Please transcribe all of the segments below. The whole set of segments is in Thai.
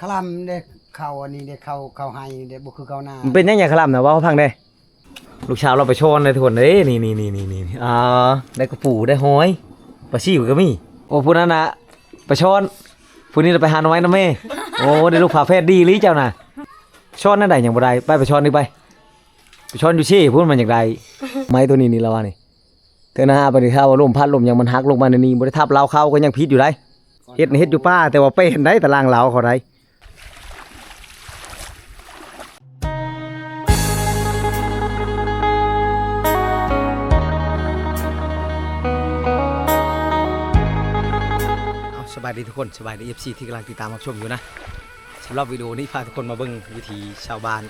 คลำเด็กเขาอันนี้เด็กเขาเขาให้เด็กบ่คือเขาหน้ามันเป็นยังไงครับนะว่าให้ฟังได้ ลูกชาวเราไปชนเลยทุกคนเอ้ยนี่นี่นี่นี่นี่อ่าได้กระปูได้หอยปลาชิวก็มีโอ้พูนั้นนะไปโชนพูนี้เราไปหาหน่อไม้นะแม่โอ้ได้ลูกผาเพศดีหรือเจ้าน่ะชนนั่นใดอย่างบ่ได้ไปไปชนนี่ไปไปโชนอยู่ชี่พูดมันอย่างไรไม้ตัวนี้นี่เราว่านี่เธอนะไปดิถ้าว่าลมพัดลมยังมันหักลงมาในนี้บ่ได้ทับเราเข้าก็ยังพิษอยู่ได้เฮ็ดนี่เฮ็ดอยู่ป้าแต่ว่าไปเห็นได้ตารางเราเขาได้ คนสบายดีเอฟซีที่กำลังติดตามรับชมอยู่นะสำหรับวิดีโอนี้พาทุกคนมาเบิ่งวิถีชาวบ้าน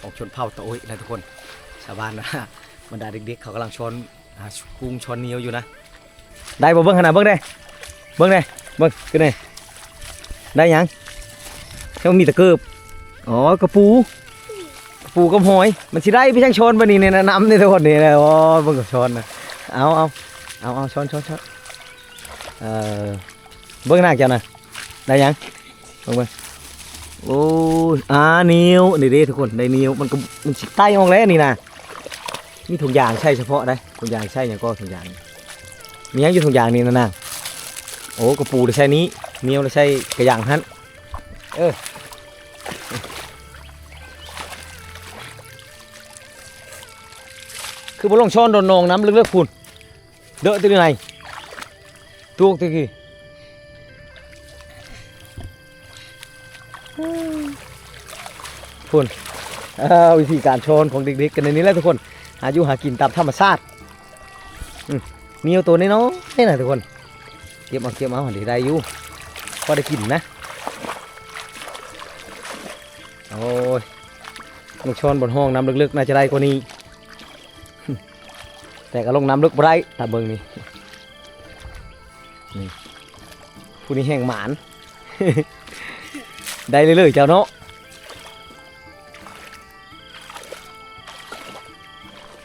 ของชนเผ่าตะโอยนะทุกคนชาวบ้านนะบรรดาเด็กๆเขากำลังชนอ่ากุ้งชนเนียวอยู่นะ ได้บ่เบิ่งขนาดเบิ่งได้เบิ่งได้เบิ่งขึ้นได้ได้ยังแค่มีตะเกิบอ๋อกระปูกระปูกับหอย มันสิได้พี่ช่างชนบ่นี่เนี่ยนะน้ำในทุกคนนี่นะโอ้เบิ่งกับชนนะเอาเอาเอาเอาชนชนชนเอ่อ เบิ้งหน้าเจ้าน่ะได้ยังเบิ้งเบิ้งโอ้ยอ่านิ้วนี่ด้ทุกคนได้นิ้วมันก็มันสิใต้ออกแล้วนี่นะมีถุงยางใช่เฉพาะได้ถุงยางใช่อย่างก็ถุงยางมียังอยู่ถุงยางนี่นะนางโอ้กระปูได้ใช่นี้นิ้วได้ใช่กระยางฮั่นเออคือบอลงช้อนโดนนองน้ำเลึกๆพุ่นเดอะตัวไหนตัวตะกี้ คุณวิธีการชนของเด็กๆกันในนี้แหละทุกคน หาอยู่หากินตามธรรมชาติมีเอาตัวนี้เนาะนี่นะทุกคน เก็บเอาเก็บเอาหันดีได้อยู่พอได้กินนะ โอ้ยลูกชนบนห้องน้ำลึกๆน่าจะได้กว่านี้ แต่ก็ลงน้ำลึกได้ตาเบิงนี่นี่ผู้นี้แห้งหมาน ได้เลยเลยๆเจ้าเนาะ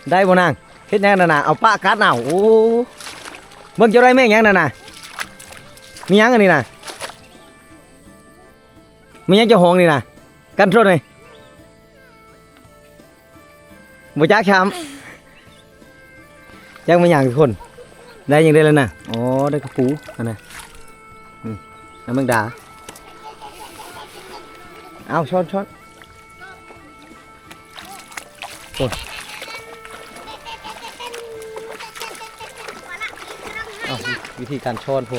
ได้บ่นางเฮ็ดหยังนั่นน่ะเอาปะกัดเอาโอ้เบิ่งเจ้าได้แม่งยังนั่นน่ะมีหยังอันนี้น่ะมีหยังเจ้าของนี่น่ะกันโทษเลยบ่จักช้ำยังมีหยังทุกคน ได้ยังได้แล้วน่ะอ๋อได้กระปูอันน่ะอืมน้ำแมงดา เอาช้อนช้อนโอ้ยเอาวิธีการช้อนพู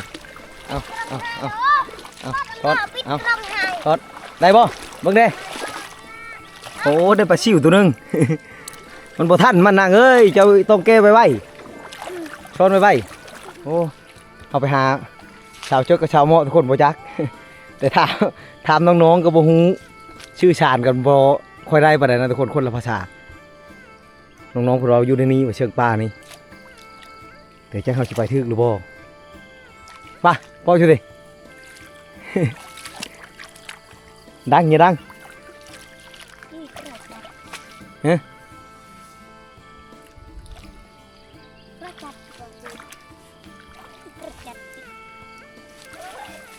เอาเอาเอาเอาช้อนเอาช้อนได้บ่เบิ่งเด้โอ้ได้ปลาชิวตัวหนึงมันบ่ทันมันนางเอ้ยเจ้าต้องแก้ไว้ไว้ช้อนไว้ไว้โอ้เอาไปหาชาวเจ้ากับชาวเมาะทุกคนบ่จัก แต่ถามถามน้องๆก็บ่ฮู้ชื่อชาญกันบ่ค่อยได้ปานใดนะทุกคนคนละภาษา น้องๆพวกเราอยู่ในนี้ว่าเชิงป่านี่เดี๋ยวจะเขาจะไปทึกหรือบ่ไป่ะพ่อช่วยดิ ดังอย่าดังฮะ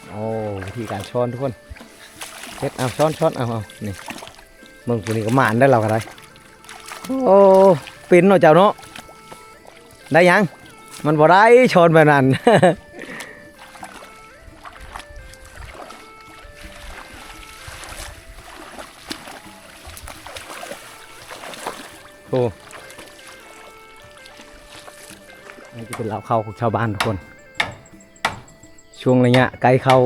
โอ้วิธีการช้อนทุกคนเฮ็ดเอาช้อนช้อนเอาเอานี่มึงตัวนี้ก็หมานได้เรากันได้โอ้เป็นเนาะเจ้าเนาะได้ยัง มันบ่ได้ช้อนแบบนั้นโอ้นี่จะเป็นเหล่าเขาของชาวบ้านทุกคน ช่วงระยะไกลเข้า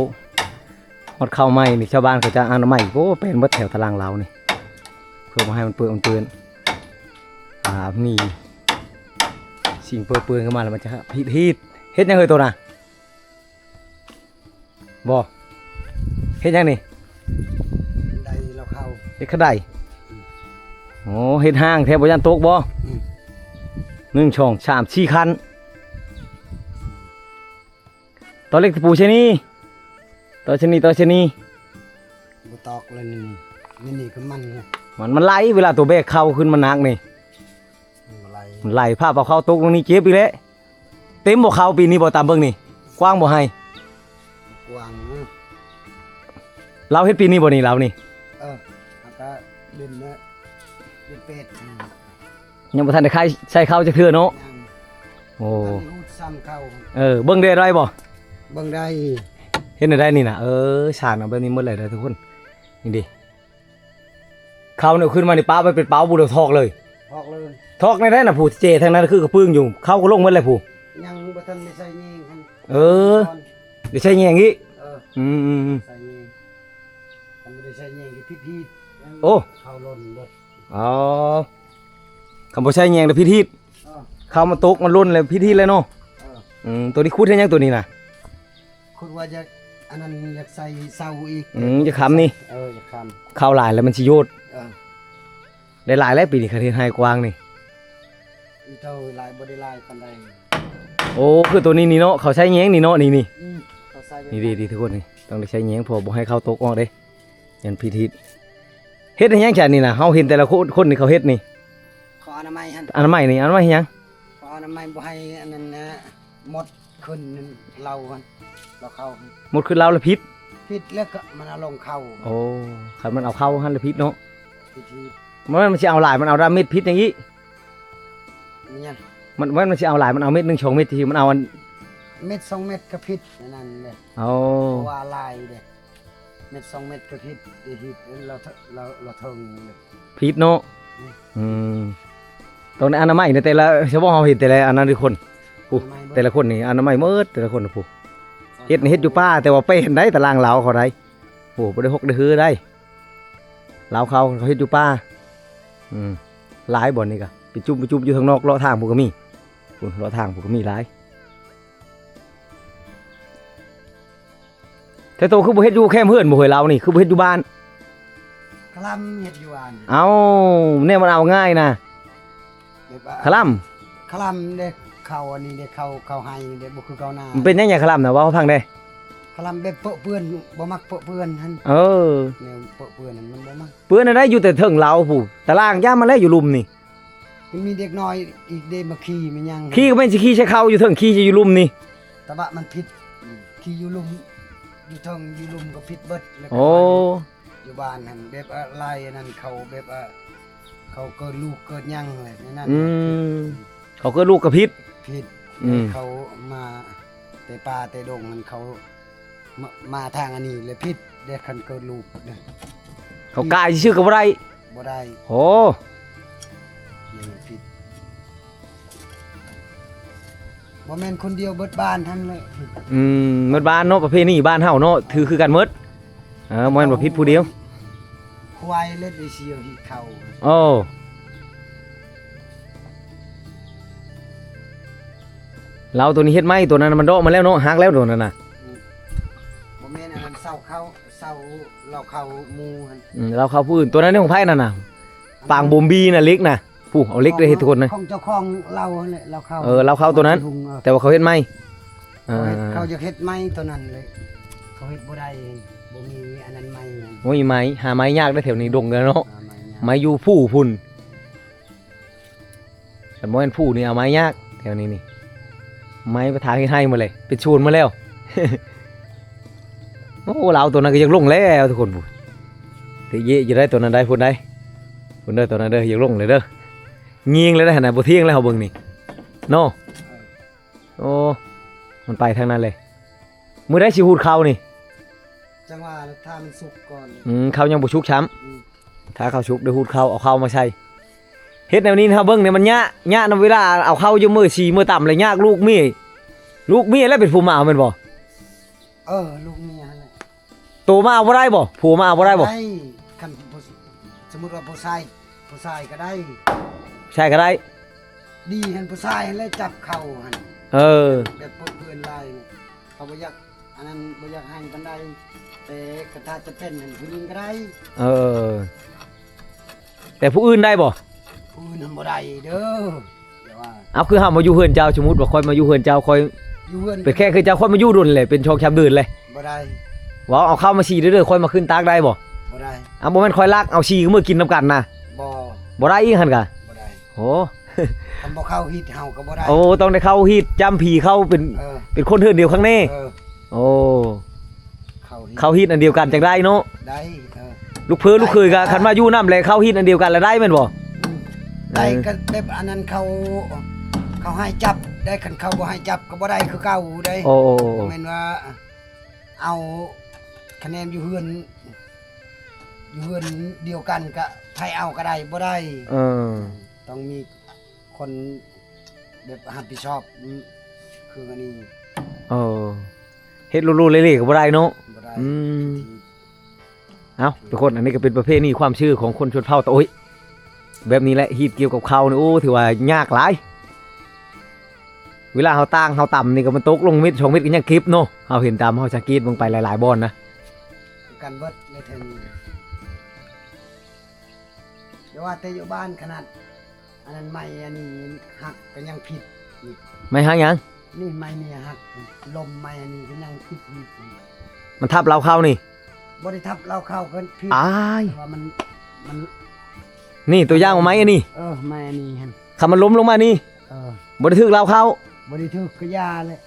หมดเข้าใหม่นี่ชาวบ้านเขาจะเอาน้ำใหม่โอ้เป็นเบิดแถวตารางเรานี่เพื่อมาให้มันเปื้อนมันเปื้อนอ่ามีสิ่งเปื้อนเปื้อนเข้ามาแล้วมันจะฮีดฮีดเฮ็ดยังเคยตัวน่ะบ่เฮ็ดยังนี่ได้เราเข้าเฮ็ดขะไดโอ้เฮ็ดห้างแทบบ่ยันตกบ่อืมหนึ่งช่องสามสี่คัน ตอนเล็กตะปูชะนีตอนชะนีตอนชะนีบ่ตอกเลยนี่นี่นี่ก็มันไงมันมันไหลเวลาตัวแบกเข้าขึ้นมันหนักนี่มันอะไรมันไหลภาพเอาเข้าตกตรงนี้เจ็บอีกแล้วเต็มบ่เข้าปีนี้บ่ตามเบิ่งนี่ กว้างบ่ให้กว้างนะเราเฮ็ดปีนี้บ่นี่เรานี่เออแล้วก็เดินเนื้อเดินเป็ดอืมยังบ่ทันได้ใครใช้เข้าจะเทื่อเนาะยังโอ้ตอนนี้รูดซ้ำเข้าเออเบิ่งได้ไรบ่ เบิ่งได้เห็นได้นี่น่ะเออฉากเอาแบบนี้หมดเลยเด้อทุกคนนี่ดิเขาเนี่ยขึ้นมาในป้าไปเป็นเป้าบูเดยวทอกเลยพอกเลยทอกในได้น่ะผู้เจทางนั้นคือกระปึ้งอยู่ เข้าก็ลงหมดเลยผู้ยังบ่ทันได้ใส่ยิงคันเออเดี๋ยวใช่แยงงี้เอออืมอืมอืม ใส่ยิงคันบ่ได้ใส่ยิงก็พิธีโอ้ เข้าล้นรถอ๋อคำบ่ใช่แยงแต่พิธีเออเข้ามาตกมันล่นเลยพิธีเลยเนาะเอออืมตัวนี้คูดให้ยังตัวนี้น่ะ คุณว่าจะอันนั้นอยากใส่เสาอีกอืมจะค้ำนี่ เออจะคเข้าหลายแล้วมันสิโยดำเออได้หลายแล้วปีนี้คาเทนไฮกว้างนี่ อีเท่าหลายบ่ได้หลายปานใดโอ้คือตัวนี้นี่เนาะเขาใช้แยงนี่เนาะนี่นี่อืมเขาใส่ไปนี่ดีดีทุกคนนี่ต้องได้ใช้แยงเพอบ่ให้เข้าตกออกเด้ยันพิธีเฮ็ดให้ยังแค่นี่น่ะเฮาเห็นแต่ละคนคนนี่เขาเฮ็ดนี่ขออนามัยหั่นอันใหม่นี่อันใหม่ให้ยังขออนามัยบ่ให้อันนั้นนะหมดขึ้นเราหั่น เราเข้าหั่นหมดคือเราละพิษผิดแล้วก็มันเอาลงเข้าโอ้คันมันเอาเข้าหั่นละพิษเนาะพิธีมันมันสิเอาหลายมันเอาดาเม็ดพิษอย่างงี้นี่ยังมันมันมันสิเอาหลายมันเอาเม็ดหนึงสองเม็ดที่มันเอาอันเม็ดสองเม็ดก็ผิดนั่นเลยเอาเพราะว่าลายเด้เม็ดสองเม็ดก็ผิดอีผิดเราเถเราเราเทิงเลยพิษเนาะอืมอืมตรงนี้อนามัยเนี่ยแต่ละเฉพาะเฮาเห็นแต่ละอันนั้นทุกคนโอ้อนามัยเบิดแต่ละคนนี่อนามัยหมดแต่ละคนน่ะผู้ เฮ็ดนี่เฮ็ดอยู่ป้าแต่ว่าไปเห็นได้ตารางเหลาเขาได้โอ้บ่ได้ฮกได้ฮือได้เหลาเขาเขาเฮ็ดอยู่ป้าอืมหลายบ่อนนี่ก็ไปจุ่มไปจุ่มอยู่ข้างนอกเลาะทางผู้ก็มีพุ่นเลาะทางผู้ก็มีหลายแต่โตคือบ่เฮ็ดอยู่แค่เพื่อนบ่เฮยเรานี่คือบ่เฮ็ดอยู่บ้านคลำเฮ็ดอยู่อันเอ้าเนี่ยมันเอาง่ายนะแบบว่าคลัมคลำเด้ เข้าอันนี้เด้เข้าเข้าให้เด้บ่คือเข้าหน้ามันเป็นยังไงคลัมนะเว่าให้ฟังได้คลำแบบเปอะเปื้อนบ่มักเปอะเปื้อนหั่นเออ แนวเปอะเปื้อนนั่นมันบ่มักเปื้อนอะไรอยู่แต่เทิงเราผู้ตารางย่ามาแล้วอยู่ลุมนี่ มันมีเด็กน้อยอีกเด้มาขี่มันยังขี้ก็ไม่นสิขี้ใช้เข้าอยู่เทิงขี้จะอยู่ลุมนี่แต่ว่ามันผิดขี่อยู่ลุมอยู่เทิงอยู่ลุมก็ผิดเบิดแล้วก็ โอ้ อยู่บ้านหั่นแบบอะไรนั่นเขาแบบว่าเขาเกิดลูกเกิดหยังอะไรนั่นอืม เขาก็ลูกกระพิษ ผิดอืม เขามาแต่ป่าแต่ดงมันเขามามาทางอันนี้เลยผิดเด็กคันเกิดลูกเนี่ยเขากายชื่อกับอะไรบ่ได้โอ้นี่ผิดบ่แม่นคนเดียวเบิดบ้านทั้งเลยผิดอืมหมดบ้านเนาะประเพณีบ้านเฮาเนาะถือคือกันหมดเออบ่แม่นบ่ผิดผู้เดียวควายเล็ดไอเชียวที่เขาโอ้ เราตัวนี้เฮ็ดไหมตัวนั้นมันเดาะมาแล้วเนาะหักแล้วตัวนั้นน่ะบ่แม่นอันนั้นเศร้าเขาเศร้าเราเขาหมูหั่นอืมเราเข้าผู้อื่นตัวนั้นนี่ของไผ่นั่นน่ะปางบ่มบีน่ะเล็กน่ะผู้เอาเล็กได้เฮ็ดทุกคนนะ ของเจ้าของเราหั่นแหละเราเข้าเออเราเข้าตัวนั้น ถุงเออแต่ว่าเขาเฮ็ดไหมเขาเฮ็ดอ่าเขาจะเฮ็ดไม้ตัวนั้นเลยเขาเฮ็ดบ่ได้บ่มีอันนั้นไม้นั่นโอ้ยไม้หาไม้ยากได้แถวนี้ดงกันเนาะ อ่าไม้นะไม้อยู่ผู้พุ่นแต่บ่แม่นผู้นี่เอาไม้ยากแถวนี้นี่ ไม้ประทางเฮ็ดให้หมาเลยเป็นชูนมาแล้ว โอ้เราตัวนั้นก็ยังลงแล้วทุกคนบุตีเยะอยู่ได้ตัวนั้นได้พุ่นได้พุ่นเด้อตัวนั้นเด้อยังลงเลยเด้อเงียงเลยได้ขนาดบ่เที่ยงแล้วเฮาเบิ่งนี่เนาะโอ้มันไปทางนั้นเลยมื้อได้สิฮูดเข้านี่จังว่าถ้ามันสุกก่อนอืมเขายังบ่ชุกช้ำอืมถ้าเขาชุบได้หูดเข้าเอาเข้ามาใส่ เฮ็ดแนวนี้นะครับเบิ่งเนี่ยมันยะยะนำเวลาเอาเข้าอยู่มือฉีมือต่ำเลยยากลูกเมียลูกเมียแล้วเป็นผู้มาเอาแม่นบ่เออลูกเมียนั่นแหละโตมาเอาบ่ได้บ่ผู้มาเอาบ่ได้บ่คันผู้สมมุติว่าผู้ชายผู้ชายก็ได้ใช่ก็ได้ ดีหันผู้ชายหันแล้วจับเข่าหันเออแบบพวกเพื่อนไล่เนี่ยเขาบ่อยากอันนั้นบ่อยากให้ปานใดแต่กระทาจะเป็นหันผู้หญิงก็ได้เออแต่ผู้อื่นได้บ่ ผู้อื่นหันบ่ได้เด้อเดี๋ยวว่าเอาคือเฮามาอยู่เฮือนเจ้าสมมุติว่าค่อยมาอยู่เฮือนเจ้าค่อยอยู่เพื่อนเป็นแค่คือเจ้าค่อยมาอยู่ดุนเลยเป็นชองแคมดืนเลยบ่ได้ว่าเอาเข้ามาฉีเด้อๆค่อยมาขึ้นตากได้บ่บ่ได้เอาบ่แม่นค่อยลากเอาฉีก็มือกินนํกันนะบ่บ่ได้อีกหั่นกะบ่ได้โอ้คันบ่เข้าฮิตเฮาก็บ่ได้โอ้ต้องได้เข้าฮีดจำผีเข้าเป็นเออเป็นคนเทือนเดียวข้างในเออโอ้เข้าฮิตเข้าฮีตอันเดียวกันจังได้เนาะได้เออลูกเพื่อลูกเคยก็คันว่าอยู่น้ำแลเข้าฮีตอันเดียวกันแล้วได้แม่นบ่ ได้ก็ได้อันนั้นเขาเขาให้จับได้คันเขาบ่ให้จับก็บ่ได้คือเก่าได้โอ้โอ้โอ้แม่นว่าเอาคะแนนอยู่เฮือนอยู่เฮือนเดียวกันก็ไผเอาก็ได้บ่ได้เออต้องมีคนแบบรับผิดชอบคืออันนี้เออเฮ็ดลู่ๆเล่ๆก็บ่ได้เนาะบ่ได้อืมเอ้าทุกคนอันนี้ก็เป็นประเภทนี้ความเชื่อของคนชนเผ่าตะโอ้ย แบบนี้แหละฮีตเกี่ยวกับเขานี่โอ้ถือว่ายากหลายเวลาเขาตั้งเขาต่ำนี่ก็มันตกลงมิดชงมิดกันยังคลิปเนาะเขาเห็นตามเขาจะกรีดลงไปหลายๆบอลนะคือกันเบิดเลยถึงเดี๋ยวว่าแต่อยู่บ้านขนาดอันนั้นไม่อันนี้หักก็ยังผิดนี่ไม่หาหยังนี่ไม่เนี่ยหักลมไม่อันนี้ก็ยังผิดอีกมันทับเราเข้านี่บริทับเราเข้ากันผิดอ้ายว่ามันมัน นี่ตัวอย่างมาไหมอันนี้เออไม่อันนี้ฮันคำมันล้มลงมานี่เออบริทึกเราเข้าบริทึกกระยาเลย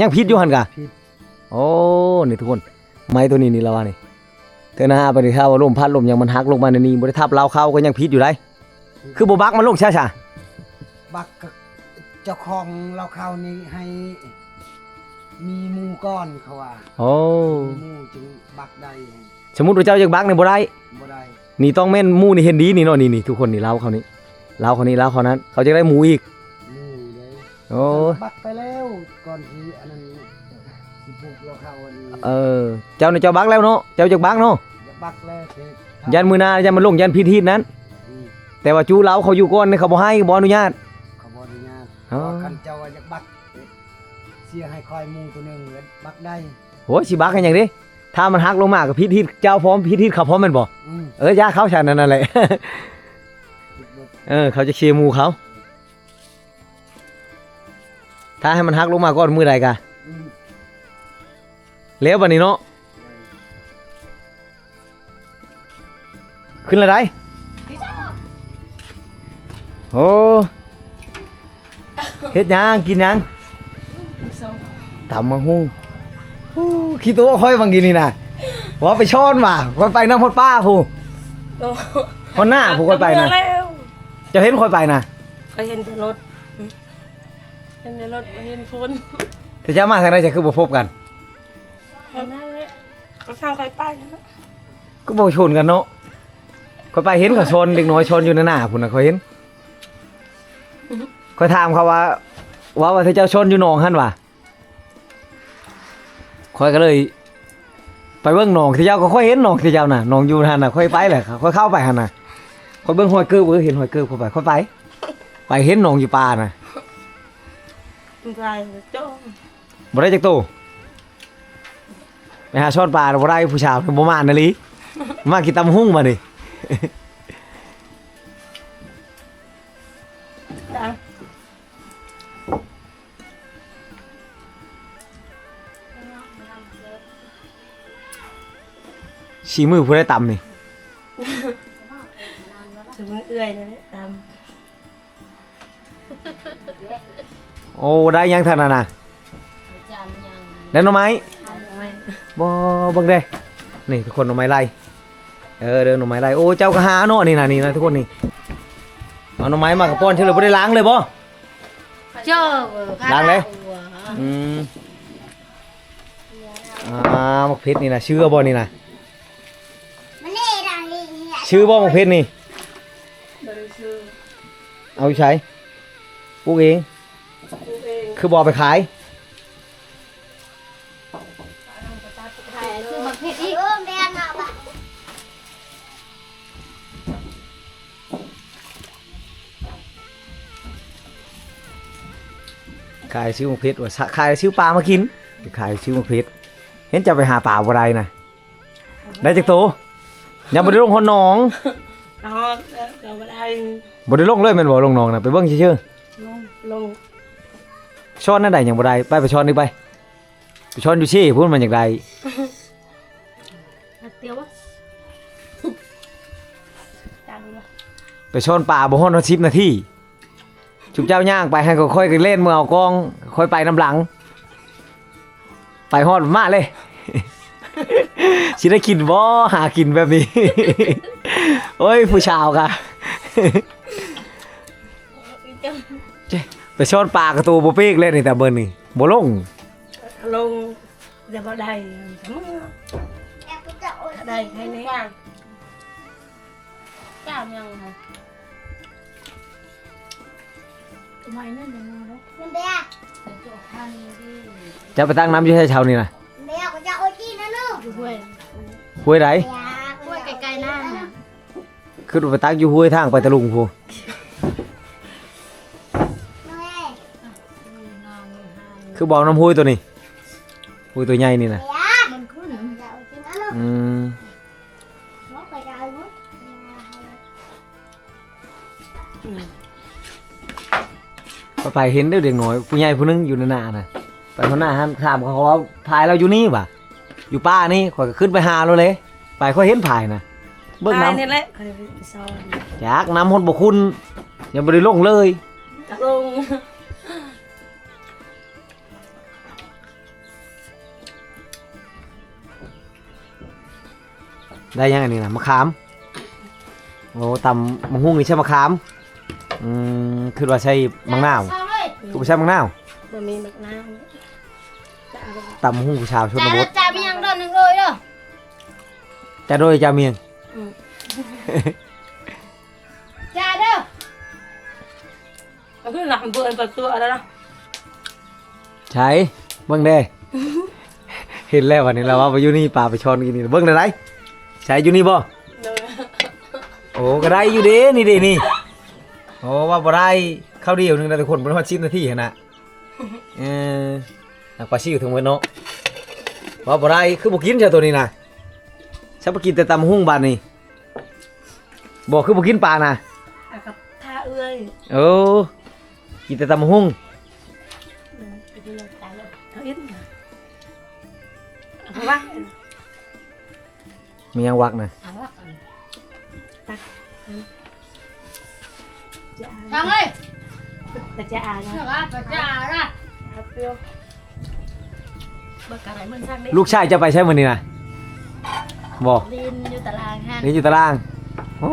ยังพิษอยู่หันกะผิดโอ้นี่ทุกคน ไม้ตัวนี้นี่เราว่านี่เธอหน้าปฏิเท่าว่าลมพัดลมยังมันหักลงมาในนี้บริทับเราเข้าก็ยังพิษอยู่ได้คือโบบักมันลงช้าบักกับเจ้าของเราเข้านี่ให้มีหมูก้อนเขาว่าๆโอ้มีหมูจึงบักได้สมมติว่าเจ้ายังบักในบ่ได้บ่ได้ นี่ต้องแม่นหมูนี่เห็นดีนี่เนาะนี่นี่ทุกคนนี่เล่าเขานี่เล่าเขานี่เล่าเขานั้น เขาจะได้หมูอีกหมูเลยโอ้บักไปแล้วก่อนที่อันนั้นสิปลูกเราเข้าอันนี้เออ เจ้านี่เจ้าบักแล้วเนาะเจ้าจะบักเนาะอย่าบักแล้วเถอะยันมือหนายันมันลงยันพิธีนั้น อืมแต่ว่าจูเล้าเขาอยู่ก่อนนี่เขาบ่ให้บ่อนุญาตเขาบ่อนุญาตอ๋อว่าคันเจ้าว่าอยากบักเสียให้คอยหมูตัวหนึงแล้วบักได้โหสิบักกันอย่างนี้ถ้ามันหักลงมากับพิธีเจ้าพร้อมพิธีเขาพร้อมแม่นบ่อืม เออย่าเขาฉันนั่นแหละ เออ เขาจะเชียร์มูเขา ถ้าให้มันหักลงมาก่อนมือใดกะแล้วบัดนี้เนาะ ขึ้นละไดโอ้เฮ็ดยังกินยังตำมังหุงฮู้ขี้ตัวค่อยบางกินนี่นะว่าไปช้อนมาค่อยไปน้ำพดป้าผู้ คนหน้าผู้ค่อยไปนะเบื่แล้วจะเห็นค่อยไปนะเคยเห็นแต่รถอืมเห็นแต่รถบ่เห็นคนแต่จะมาทางไหนจะคือบ่พบกันเห็นนั่นแหละก็ทางใครไปนะก็บ่ชนกันเนาะค่อยไปเห็นเขาชนเด็กน้อยชนอยู่ในหน้าพุ่นน่ะค่อยเห็นค่อยถามเขาว่า ว่าว่าถ้าเจ้าชนอยู่หนองหั่นว่ะค่อยก็เลย ไปเบิ่งหนองที่เจ้าก็ค่อยเห็นหนองที่เจ้าน่ะหนองอยู่หั่นน่ะค่อยไปแหละค่อยเข้าไปหั่นน่ะค่อยเบิ่งห้อยเกือบเออเห็นห้อยเกือบเข้าไปค่อยไป ไปเห็นหนองอยู่ป่าน่ะมันไรจ้องบ่ได้จักโตไปหาช้อนปลาน่ะบ่ได้ผู้ชาวบ่มานะลิมากินตำหุ่งมาดิจั ชี้มือผู้ได้ตำนี่ถึงเอื่อยเลยตามโอ้ได้ยังทันน่ะนะแล้วหน่อไม้ไม่บ่เบิ่งเด้นี่ทุกคนหน่อไม้ไล่เออเดินหน่อไม้ไล่โอ้เจ้าก็หาเนาะนี่นะนี่นะทุกคนนี่เอาหน่อไม้มากับป้อนเฉลยบ่ได้ล้างเลยบ่เจ้าล้างเลยอืมอ่าหมกเพชรนี่นะชื่อบ่นี่นะมันนี่ดังนี่ ชื่อบ่หมกเพชรนี่บริสุทธิ์เอาไปใช้ปลูกเอง กูเองคือบ่เอาไปขายถ่ายซื้อมาเพชรอีกเออแม่น่ะปะขายชื่อหมกเพชรว่าขายชื่อปลามากินขายชื่อหมกเพชรเห็นจะไปหาปลาบ่ได้นะได้จักโต ยังบ่ได้ลงหนหนองเอาแล้วเราไม่ได้บ่ได้ลงเลยแม่นบ่ลงหนองน่ะไปเบิ่งซื่อลงลงๆช้อนนั่นได้ยังบ่ได้ไปไปช้อนนี่ไปไปช้อนอยู่ซี่พูดมันอยากได้เตียววะจังเลยไปช้อนปลาบ่ฮอด10นาทีจุบเจ้าย่างไปให้ก็ค่อยๆเล่นมือเอากองค่อยไปน้ำหลัง ไปฮอดมาเลย สิได้กินบ่หากินแบบนี้ โอ้ยผู้ชาวกะเจ้ไปชอนปลากระตูบ่เปีกเลยนี่แต่เบิ่นนี่บ่ลงลงจะบ่ได้ทั้งมือแอบจะโอ๊ยได้แค่นี้เจ้ายังไงทำไมนั่นยังไงแล้วมันเดียจะไปตั้งน้ำอยู่ให้เช้านี่นะเดียก็จะ ห้วยห้วยไหนห้วยไกลๆนั่นน่ะคือไปตั้งอยู่ห้วยทางไปตะลุงพูน้องเอ้ยคือบอกน้ำห้วยตัวนี้ห้วยตัวใหญ่นี่นะเดียมันขึ้นจะโอ๊ยกินนะลูกอืมน้องไปได้มั้ยไปไปเห็นเด้อเด็กน้อยผู้ใหญ่ผู้หนึงอยู่ในหน้าน่ะไปคนหน้าหันถามเขาว่าพายเราอยู่นี่ป่ะ อยู่ป้านี่ข่อยก็ขึ้นไปหาเราเลยไปข่อยเห็นพายนะเบิ่งตายน้ำนี่แหละเคยไปซ่อนจากน้ำหดบ่คุณยังบ่ได้ลงเลยลงได้ยังอันนี้นะมะขามโอ้ตำมังหุงนี่ใช่มะขามอืมคือว่าใช่มังนาวเอาเลยคือบ่ใช่มังนาวบ่มีบักน้ำจะเอาตำมังหุงผู้ชาวชนจ่าบแล้วท จะโดยจะเมียงจ่าเด้อมันคือหลังเบื่อประตูแล้วนะใช่เบิ่งเด้เห็นแล้ววันนี้เราว่าไปอยู่นี่ป่าไปชอนกินนี่เบิ่งได้ไรใช่อยู่นี่บ่เดินโอ้ก็ได้อยู่เด้นี่เด้นี่โอ้ว่าบ่ได้ข้าวเดียวหนึงได้ทุกคนบ่ได้ว่า10นาทีหั่นน่ะเออนักปลาซิวถึงเว้นเนาะว่าบ่ได้คือบ่กินเจ้าตัวนี้น่ะ ฉันบ่กินแต่ตำหุ่งบานนี่บ่คือบ่กินปลาน่ะเอากับท่าเอื้อยโอ้กินแต่ตำหุ่งเดินไปดูตายแล้วเขาอินเอาวะมียังวักน่ะเอาวะตักจะทำเลยแต่จะอ่านนะเดี๋ยวว่าจ่าละครับเปรี้ยวบักอะไรมันสร้างได้ลูกชายจะไปใช้มื้อนี้น่ะ บ่ลินอยู่ตารางฮะนี่อยู่ตารางโอ้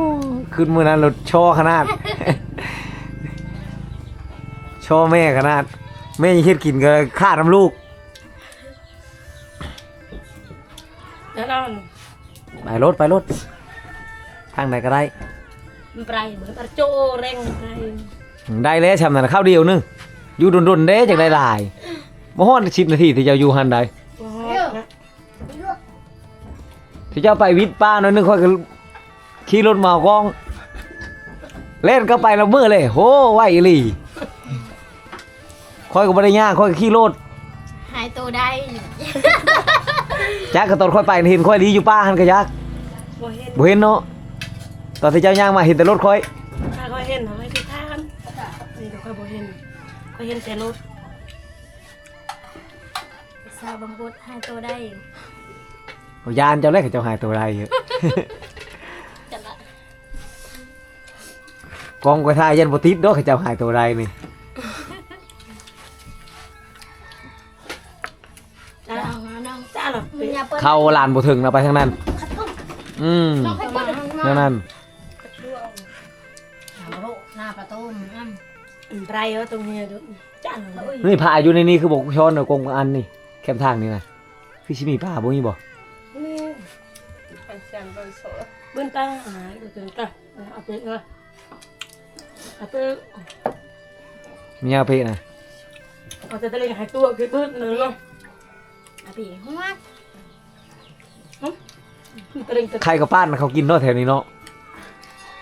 ขึ้นมื้อนั้นรถช่อขนาด ช่อแม่ขนาด แม่ยังเฮ็ดกินก็ฆ่าน้ำลูกแล้วเราไปรถไปรถทางไหนก็ได้มันไปเหมือนตะโจเร่งไปได้แล้วชำนั้นข้าวเดียวนึงอยู่ดนๆเด้จังได้หลายบ่ฮอด10นาทีที่เจะอยู่หันใด ที่เจ้าไปวิทย์ป้าหน่อยนึงค่อยก็ขี่รถมาเอากล้อง เล่นก็ไปและมือเลย โหไหวอีหลีค่อยก็บ่ได้ย่างค่อยก็ขี่รถหายตัวได้จักก็ตอนค่อยไปเห็นค่อยดีอยู่ป้าหันก็ยักบ่เห็นบ่เห็นเนาะตอนที่เจ้าย่างมาเห็นแต่รถค่อย ถ้าเขาเห็นเขาไม่ได้ทานนี่เขาบ่เห็นเขาเห็นแต่รถ สาวบางบดหายตัวได้ ยานเจ้าแรกเจ้าหายตัวไรเยอะจัดละกองกระทายยันบ่ติดเด้อเขาเจ้าหายตัวไรนี่จ้าเอามาน้องจ้าหรอมึงอย่าเปิดเข้าลานบ่ถึงนะไปทางนั้นอืมน้องให้เปิดนั่นนั่นหน้าประตูนั่นไรเออตรงนี้ดูจ้านี่พาอยู่ในนี้คือบอกช้อนเอากงอันนี่แคมทางนี่นะคือสิมีป้าบ่มีบ่นี่ ไปเสียงไปโซ่บิ้นตาหายดูจนตาเอาไปเอออาไปมียาเพะนะเอาแต่ตะเลงหายตัวคือเบิ้นนึงเนาะอะพี่หัวตะเลงตะไข่กับป้านเขากินเนาะแถวนี้เนาะ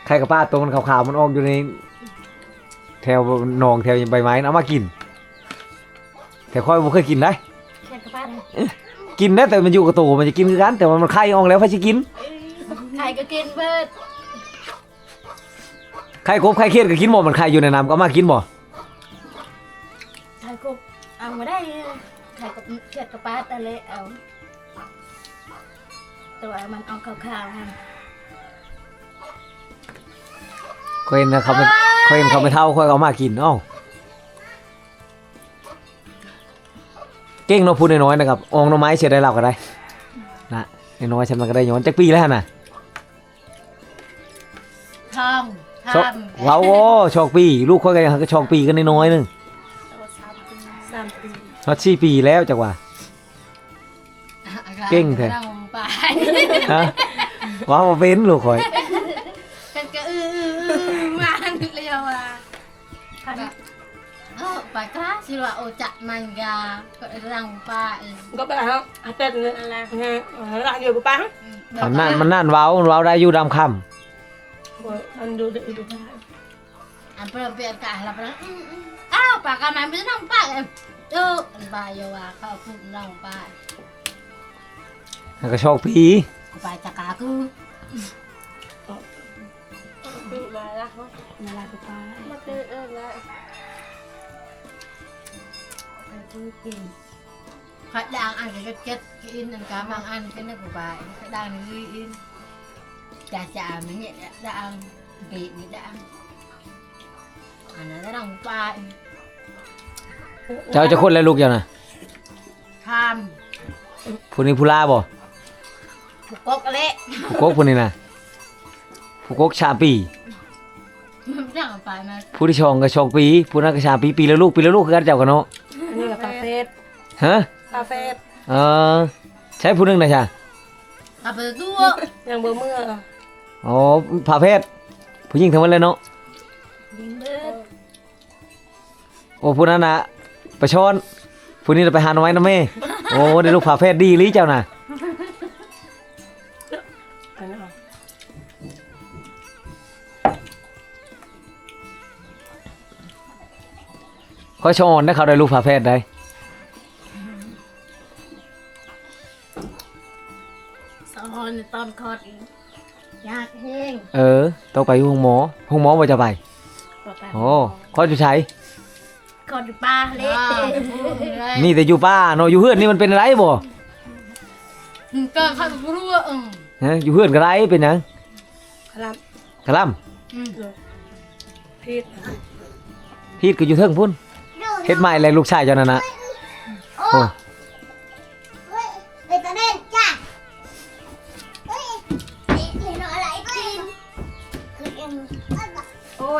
ไข่กับป้าตัวมันขาวๆมันออกอยู่ใน แถวหนองแถวใบไม้นะเอามากิน แต่ค่อยบ่เคยกินได้ แค่กระปั้น กินได้แต่มันอยู่กับตัวมันจะกินคือกันแต่ว่ามันไข่ออกแล้วพะสิกินใครก็กินเบิดไข่กบไข่เคียดก็กินบ่มันไข่อยู่ในน้ำก็เอามากินบ่ใครก็เอามาได้ใครก็เขียดกระปั้นอะไรเอาตัวมันเอาขาวๆฮะค่อยเห็นนะเขาไม่ค่อยเห็นเขาไม่เท่าค่อยเอามากินเอ้า เก่งเนาะพูดน้อยๆนะครับอองหน่อไม้เสียได้เราก็ได้นะน้อยๆฉันมันก็ได้ย้อนจักปีแล้วหั่นน่ะทองชอกทำว้าวโอ้ชอกปี ลูกค่อยก็ก็ชอกปีกันน้อยๆหนึงสามปีฮอด4ปีแล้วจักว่า เก่งแท้เราไป ฮะว้าวบ่เป็นลูกข่อย ว่าโอจะมันกาก็รังป้าเอง ก็ไปฮะอาเป็ดเนี่ยอะไรฮะหลังอยู่กับปังมันนั่นมันนั่นเว้ามันเว้าได้อยู่ดำค่ำมันดูดูดูได้อันเปลี่ยนเปลี่ยนกาแล้วนะอ้าวปากกามันไม่องป้าเองเออไปโยว่าเขาพูดรังป้าแล้วก็ชอกปีไปจากกากูมาละมาละกับป้า มาเจอเออละ phải đang ăn cái kết in ăn cá mang ăn cái này của bà phải đang ghi in chà chà mới nhẹ đã ăn vị mới đã ăn à nó đã đồng ba เจ้าจะคนแล้วลูกเจ้าน่ะ tham ผู้นี้ผู้ลาบ่ phục cốt cái đấy ผู้กกผู้นี้น่ะผู้กกชาปี chẳng phải mà ผู้ที่ชองก็ชองปีผู้นั้นก็ชาปีปีละลูกปีละลูกคือกันเจ้ากันเนาะ ฮะคาเฟ่เออใช้ผู้หนึงนะจ้ะ à bữa tua ยังเบอร์เมื่ออ๋อผ่าเพศผู้หญิงทั้งหมดเลยเนาะ đi bớt โอ้ผู้นั้นน่ะไปช้อนผู้นี้น่ะไปหาหน่อไม้นะแม่ โอ้ได้ลูกผ่าเพศดีอีหลิเจ้าน่ะอันนี้ค่อยช้อนได้เขาได้ลูกผ่าเพศได้ sau hồi này toàn khọt nhạc hên เออ ต้องไปห้องหมอห้องหมอบ่จะไปโอ้ขอจะใช้ còn được ba lên นี่แต่อยู่ป้าเนาะอยู่เฮือนนี่มันเป็นอะไรบ่ cơ khăn rua ừ ฮะอยู่เฮือนก็ไรเป็นหยังคลัมกะล่ํ ừ พีดพีดก็อยู่เทิงพุ่นเฮ็ดใหม่เลยลูกชายเจ้านั่นน่ะโอ้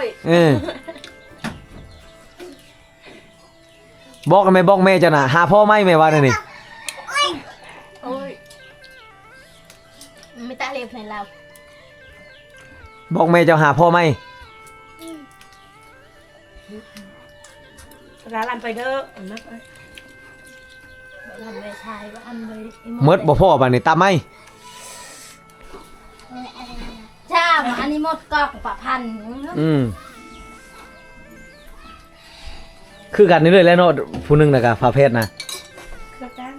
ยเออบอกกันไหมบอกแม่เจ้าน่ะหาพ่อไหม่แม่ว่านั่นนี่โอ้ยไม่ตาเล็บในเราบอกแม่เจ้าหาพ่อไหม่ร้านอันไปเด้ออันนักไปทำไม่ใช่ว่าอันเลยเมดบ่พ่อบัดนี้ตามไหม่ จ้าอันนี้หมดกอกปะพันอืม คือกันนี่เลยแหล้วเนาะผู้หนึงน่ะก็พาเพศนะกระจัง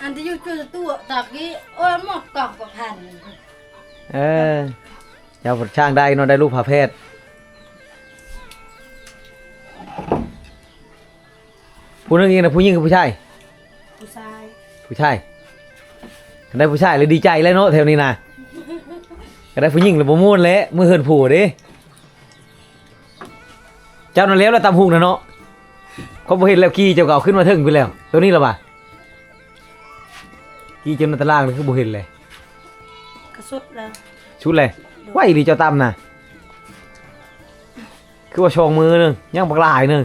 อันที่อยู่จุดตัวตะกี้โอ้ยหมดกอกปะพันเออเจ้าช่างได้เนาะได้ลูกพาเพศผู้หนึงเองนะผู้หญิงกับผู้ชาย ผู้ชายผู้ชายก็ได้ผู้ชายเลยดีใจเลยเนาะแถวนี้นะ ก็ได้ผู้หญิงเลยบ่ม่วนเลยมือเหินผู้เด้เจ้านั่นแล้วแล้วตามหุงนะเนาะเขาบ่เห็นแล้วขี่เจ้าเก่าขึ้นมาถึงไปแล้ว ตัวนี้และบ่ะขี่จนในตารางเลยคือบ่เห็นเลยกระสุดแล้วชุดเลยไหวดีเจ้าตำนะคือว่าชองมือหนึงย่างบักหลายหนึง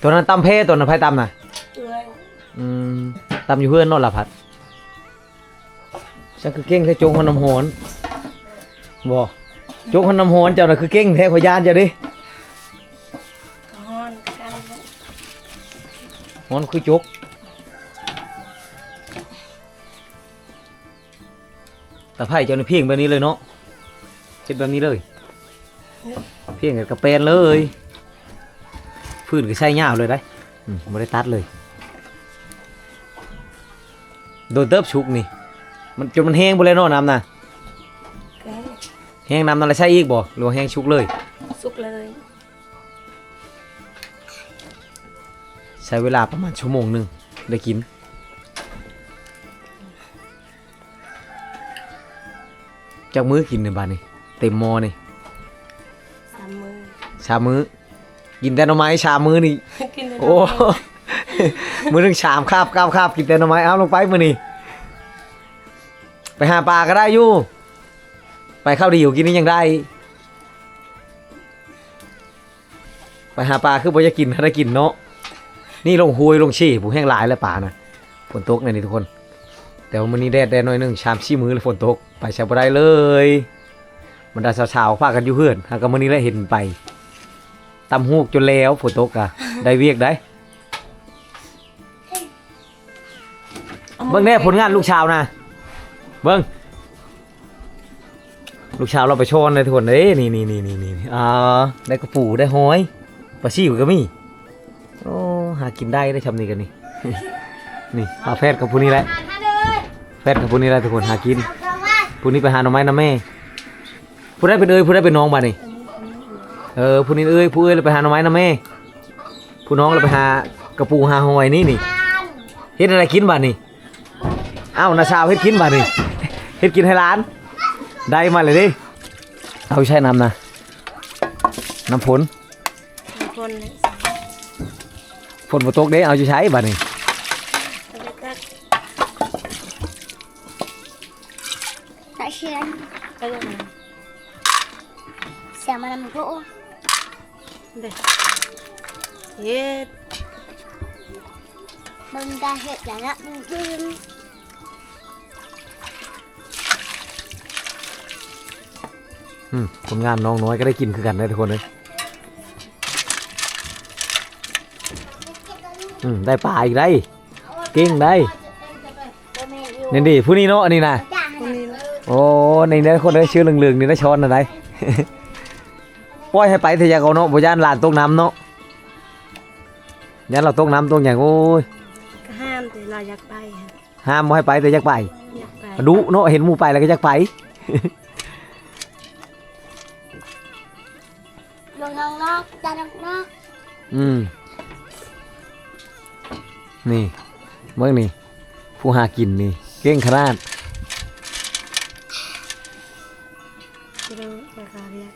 ตัวนั้นตำเพตัวนั้นไผตำนะเอ้ยอืมตำอยู่เพื่อนเนอนละพัดฉันคือเก่งแท้โจงคนน้ำหอน บ่โจงคนน้ำหอนเจ้าน่ะคือเก่งแท้ขอยานเจ้าดิกระห้อนกันหอนคือจกแต่ไผ่เจ้านี่เพียงแบบนี้เลยเนาะเช็ดแบบนี้เลย เพียงกับกระเปนเลยพื้นก็ใช้ยาวเลยได้อืมไม่ได้ตัดเลย โดนเติบชุกนี่ มันจนมันแห้งไปเลยเนาะน้ำนะแกง แห้งน้ำนั่นแล้วใช่อีกบ่หรือว่าแห้งชุกเลย สุกเลยใช้เวลาประมาณชั่วโมงหนึ่งได้กิน จากมื้อกินในบ้านนี่เต็มหมอนี่สามมือชามื้อ กินแต่หน่อไม้ชามื้อนี่ กินได้โอ้มื้อหนึงชามคาบคาบคาบกินแต่หน่อไม้เอาลงไปมื้อนี่ไปหาปลาก็ได้อยู่ ไปข้าวดีอยู่กินนี่ยังได้ ไปหาปลาคือบ่จะกินถ้าได้กินเนาะนี่ลงห้วยลงชี่ผู้แห้งหลายแล้วป่านะฝนตกในนี่ทุกคน แต่ว่ามื้อนี้แดดแดดหน่อยหนึงชามชี้มือแล้วฝนตก ไปใช้บ่ได้เลยบรรดาสาวๆพากันอยู่เฮือนหาก็มื้อนี้แล้วเห็นไปตำฮูกจนแล้วฝนตกอะได้เวียกได้เบิ่งแน่ผลงานลูกชาวนะ เบิ่ง ลูกชาวเราไปโชนเลยทุกคนเอ้ยนี่นี่นี่นี่นี่อ่าได้กระปูได้หอยปลาชิวก็มีโอ้หากินได้ได้ชำนี่กันนี่ นี่หาแฟดกับผู้นี้แหละอ่านมาเลยแฟดกับผู้นี้แหละทุกคนหากินผู้นี้ไปหาหน่อไม้นะแม่ผู้ได้เป็นเอ้ยผู้ได้เป็นน้องบ้านี่เออผู้นี้เอ้ยผู้เอ้ยเราไปหาหน่อไม้นะแม่ผู้น้องเราไปหากระปูหาหอยนี่นี่เฮ็ดอะไรกินบ้านี่เอ้านาชาวเฮ็ดกินบ้านี่เฮ็ดกินให้ร้าน ได้มาเลยดิ เอาใช้น้ำนะ น้ำฝนคนเลยฝนบ่ตกเด้เอาจะใช้บ้านี่จะไปตักตะเชียนก็ยังเสียงมันมันโกเด็กเฮ็ดมึงได้เห็ดอย่างนั้นมึง ดึงอืมผลงานน้องน้อยก็ได้กินคือกันได้ทุกคนเลยอืมได้ปลาอีกได้เก่งได้นี่ดิผู้นี้เนาะอันนี้นะจ้าคนนี้นะโอ้ในนี้คนได้ชื่อเหลืองๆนี่ได้ช้อนอะไรปล่อยให้ไปเถอะอยากเอาเนาะบ่ย่านหลานตกน้ำเนาะยันเราตกน้ำตกอย่างโอ้ยก็ห้ามแต่เราอยากไปฮะห้ามบ่ให้ไปแต่อยากไปอยากไปดุเนาะเห็นหมู่ไปแล้วก็อยากไป องนอกจ้าน้องนอกอืม นี่เมื่อนี่ ผู้หากินนี่ เก่งขนาดจะได้ราคาเรียก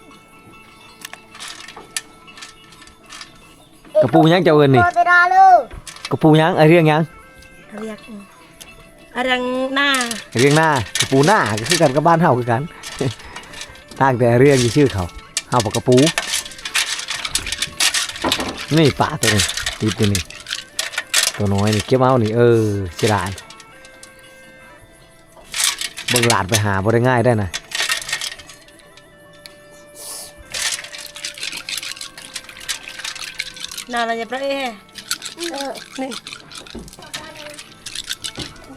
กระปูยังเจ้าเอินนี่โดไปรอเลยกระปูยังไอเรื่องยังเรียกอะไรหน้าเรื่องหน้ากระปูหน้าก็คือกันกับบ้านเฮาคือกันต่างแต่เรื่องที่ชื่อเขาเฮาบอกกระปู นี่ป่าตัวนี้ติดตัวนี้ตัวน้อยนี่เก็บเอานี่เออเสียดายเบิ่งหลาดไปหาบ่ได้ง่ายได้นะหน้าเราจะไปเอ้เออนี่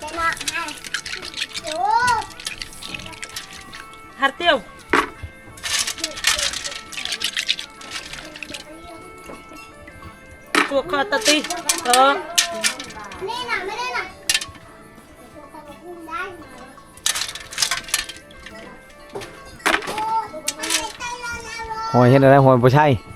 จะนอกให้โอ้ฮัตเตียว ตัวคอตะตีเออนี่น่ะไม่ได้น่ะได้โอ้หอยเห็นอะไรหอยบ่ใช่เ